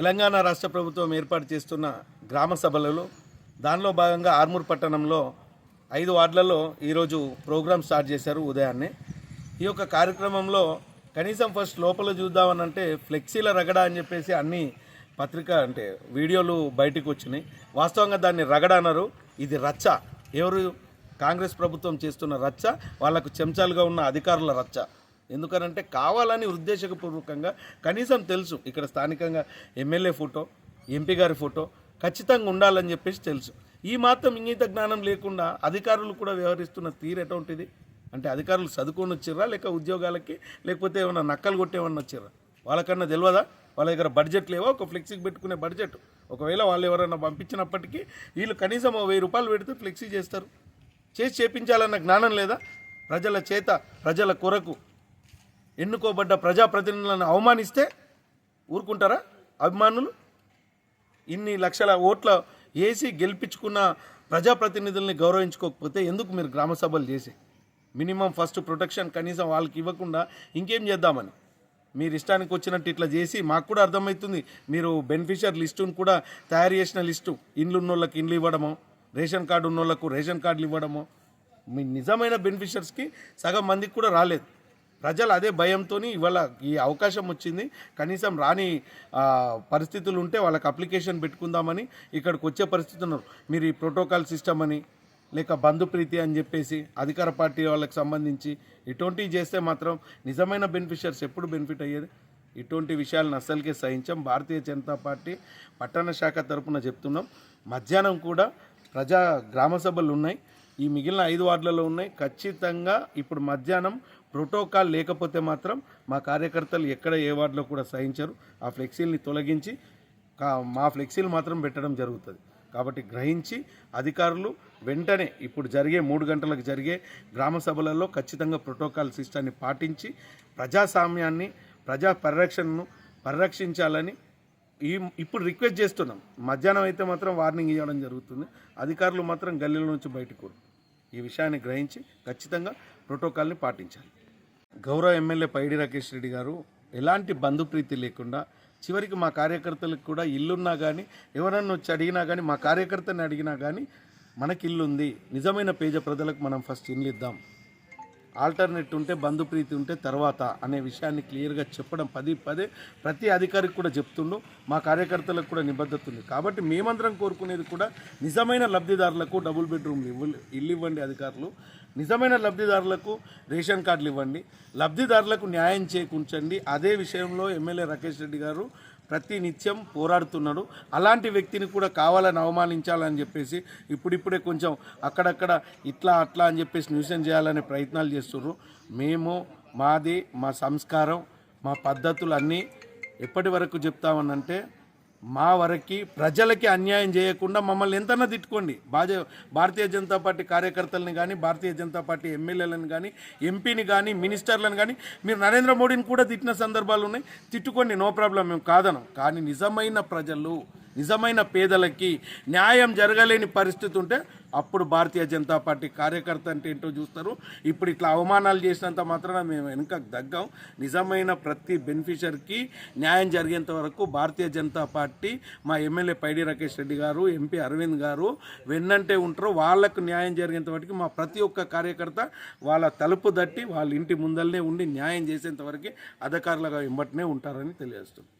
తెలంగాణ రాష్ట్ర ప్రభుత్వం ఏర్పాటు చేస్తున్న గ్రామ సభలలో దానిలో భాగంగా ఆర్మూర్ పట్టణంలో ఐదు వార్డులలో ఈరోజు ప్రోగ్రామ్ స్టార్ట్ చేశారు ఉదయాన్నే. ఈ యొక్క కార్యక్రమంలో కనీసం ఫస్ట్ లోపల చూద్దామని అంటే ఫ్లెక్సీల రగడ అని చెప్పేసి అన్ని పత్రిక అంటే వీడియోలు బయటకు వచ్చినాయి. వాస్తవంగా దాన్ని రగడ అన్నారు. ఇది రచ్చ. ఎవరు కాంగ్రెస్ ప్రభుత్వం చేస్తున్న రచ్చ? వాళ్ళకు చెంచాలుగా ఉన్న అధికారుల రచ్చ. ఎందుకనంటే కావాలని ఉద్దేశపూర్వకంగా కనీసం తెలుసు ఇక్కడ స్థానికంగా ఎమ్మెల్యే ఫోటో ఎంపీ గారి ఫోటో ఖచ్చితంగా ఉండాలని చెప్పేసి తెలుసు. ఈ మాత్రం ఇంగిత జ్ఞానం లేకుండా అధికారులు కూడా వ్యవహరిస్తున్న తీరు ఎటువంటిది? అంటే అధికారులు చదువుకొని వచ్చిర్రా లేక ఉద్యోగాలకి లేకపోతే ఏమైనా నక్కలు కొట్టేమన్నా వచ్చిర్రా? వాళ్ళకన్నా తెలియదా వాళ్ళ దగ్గర బడ్జెట్ లేవా? ఒక ఫ్లెక్సీకి పెట్టుకునే బడ్జెట్ ఒకవేళ వాళ్ళు ఎవరైనా పంపించినప్పటికీ వీళ్ళు కనీసం వెయ్యి రూపాయలు పెడితే ఫ్లెక్సీ చేస్తారు. చేసి చేపించాలన్న జ్ఞానం లేదా? ప్రజల చేత ప్రజల కొరకు ఎన్నుకోబడ్డ ప్రజాప్రతినిధులను అవమానిస్తే ఊరుకుంటారా అభిమానులు? ఇన్ని లక్షల ఓట్ల వేసి గెలిపించుకున్న ప్రజాప్రతినిధుల్ని గౌరవించుకోకపోతే ఎందుకు మీరు గ్రామ సభలు చేసి? మినిమం ఫస్ట్ ప్రొటెక్షన్ కనీసం వాళ్ళకి ఇవ్వకుండా ఇంకేం చేద్దామని? మీరు ఇష్టానికి వచ్చినట్టు ఇట్లా చేసి మాకు కూడా అర్థమవుతుంది. మీరు బెనిఫిషియర్ లిస్టును కూడా తయారు చేసిన లిస్టు. ఇండ్లు ఉన్నోళ్ళకి ఇండ్లు ఇవ్వడము రేషన్ కార్డు ఉన్నోళ్ళకు రేషన్ కార్డులు ఇవ్వడము. మీ నిజమైన బెనిఫిషియర్స్కి సగం మందికి కూడా రాలేదు. ప్రజలు అదే భయంతో ఇవాళ ఈ అవకాశం వచ్చింది. కనీసం రాని పరిస్థితులు ఉంటే వాళ్ళకి అప్లికేషన్ పెట్టుకుందామని ఇక్కడికి వచ్చే పరిస్థితి ఉన్నారు. మీరు ఈ ప్రోటోకాల్ సిస్టమ్ అని లేక బంధుప్రీతి అని చెప్పేసి అధికార పార్టీ వాళ్ళకి సంబంధించి ఇటువంటివి చేస్తే మాత్రం నిజమైన బెనిఫిషియర్స్ ఎప్పుడు బెనిఫిట్ అయ్యేది? ఇటువంటి విషయాలను అస్సలకే సహించాం. భారతీయ జనతా పార్టీ పట్టణ శాఖ తరపున చెప్తున్నాం. మధ్యాహ్నం కూడా ప్రజా గ్రామ సభలు ఉన్నాయి. ఈ మిగిలిన ఐదు వార్డులలో ఉన్నాయి. ఖచ్చితంగా ఇప్పుడు మధ్యాహ్నం ప్రోటోకాల్ లేకపోతే మాత్రం మా కార్యకర్తలు ఎక్కడ ఏ వార్డులో కూడా సహించరు. ఆ ఫ్లెక్సీల్ని తొలగించి మా ఫ్లెక్సీలు మాత్రం పెట్టడం జరుగుతుంది. కాబట్టి గ్రహించి అధికారులు వెంటనే ఇప్పుడు జరిగే మూడు గంటలకు జరిగే గ్రామ సభలలో ఖచ్చితంగా ప్రోటోకాల్ సిస్టాన్ని పాటించి ప్రజాస్వామ్యాన్ని ప్రజా పరిరక్షణను పరిరక్షించాలని ఈ ఇప్పుడు రిక్వెస్ట్ చేస్తున్నాం. మధ్యాహ్నం అయితే మాత్రం వార్నింగ్ ఇవ్వడం జరుగుతుంది. అధికారులు మాత్రం గల్లీల నుంచి బయటకు ఈ విషయాన్ని గ్రహించి ఖచ్చితంగా ప్రోటోకాల్ని పాటించాలి. గౌరవ ఎమ్మెల్యే పైడి రాకేష్ రెడ్డి గారు ఎలాంటి బంధుప్రీతి లేకుండా చివరికి మా కార్యకర్తలకు కూడా ఇల్లున్నా కానీ ఎవరన్నా వచ్చి అడిగినా కానీ మా కార్యకర్తని అడిగినా కానీ మనకి ఇల్లు ఉంది నిజమైన పేద ప్రజలకు మనం ఫస్ట్ ఇల్లు ఇద్దాం. ఆల్టర్నేట్ ఉంటే బంధుప్రీతి ఉంటే తర్వాత అనే విషయాన్ని క్లియర్గా చెప్పడం పది పదే. ప్రతి అధికారికి కూడా చెప్తుండు మా కార్యకర్తలకు కూడా నిబద్ధత ఉంది. కాబట్టి మేమందరం కోరుకునేది కూడా నిజమైన లబ్ధిదారులకు డబుల్ బెడ్రూమ్ ఇల్లు ఇవ్వండి అధికారులు. నిజమైన లబ్ధిదారులకు రేషన్ కార్డులు ఇవ్వండి. లబ్ధిదారులకు న్యాయం చేకూర్చండి. అదే విషయంలో ఎమ్మెల్యే రాకేష్ రెడ్డి గారు ప్రతి నిత్యం పోరాడుతున్నాడు. అలాంటి వ్యక్తిని కూడా కావాలని అవమానించాలని చెప్పేసి ఇప్పుడిప్పుడే కొంచెం అక్కడక్కడ ఇట్లా అట్లా అని చెప్పేసి న్యూసెన్స్ చేయాలనే ప్రయత్నాలు చేస్తున్నారు మేము మాది మా సంస్కారం మా పద్ధతులు అన్నీ ఎప్పటి వరకు చెప్తామనంటే మా వరకి ప్రజలకి అన్యాయం చేయకుండా మమ్మల్ని ఎంతైనా తిట్టుకోండి. బాజ భారతీయ జనతా పార్టీ కార్యకర్తలను కానీ భారతీయ జనతా పార్టీ ఎమ్మెల్యేలను కానీ ఎంపీని కానీ మినిస్టర్లను కానీ మీరు నరేంద్ర మోడీని కూడా తిట్టిన సందర్భాలు ఉన్నాయి. తిట్టుకోండి నో ప్రాబ్లం మేము కాదనం. కానీ నిజమైన ప్రజలు నిజమైన పేదలకి న్యాయం జరగలేని పరిస్థితి ఉంటే అప్పుడు భారతీయ జనతా పార్టీ కార్యకర్త అంటే ఏంటో చూస్తారు. ఇప్పుడు ఇట్లా అవమానాలు చేసినంత మాత్రాన మేము వెనుక దగ్గం. నిజమైన ప్రతి బెనిఫిషర్కి న్యాయం జరిగేంత వరకు భారతీయ జనతా పార్టీ మా ఎమ్మెల్యే పైడి రాకేష్ రెడ్డి గారు ఎంపీ అరవింద్ గారు వెన్నంటే ఉంటారు. వాళ్ళకు న్యాయం జరిగేంత వరకు మా ప్రతి ఒక్క కార్యకర్త వాళ్ళ తలుపు దట్టి వాళ్ళ ఇంటి ముందలనే ఉండి న్యాయం చేసేంత వరకు అధికారులుగా వెంబటనే ఉంటారని తెలియజేస్తుంది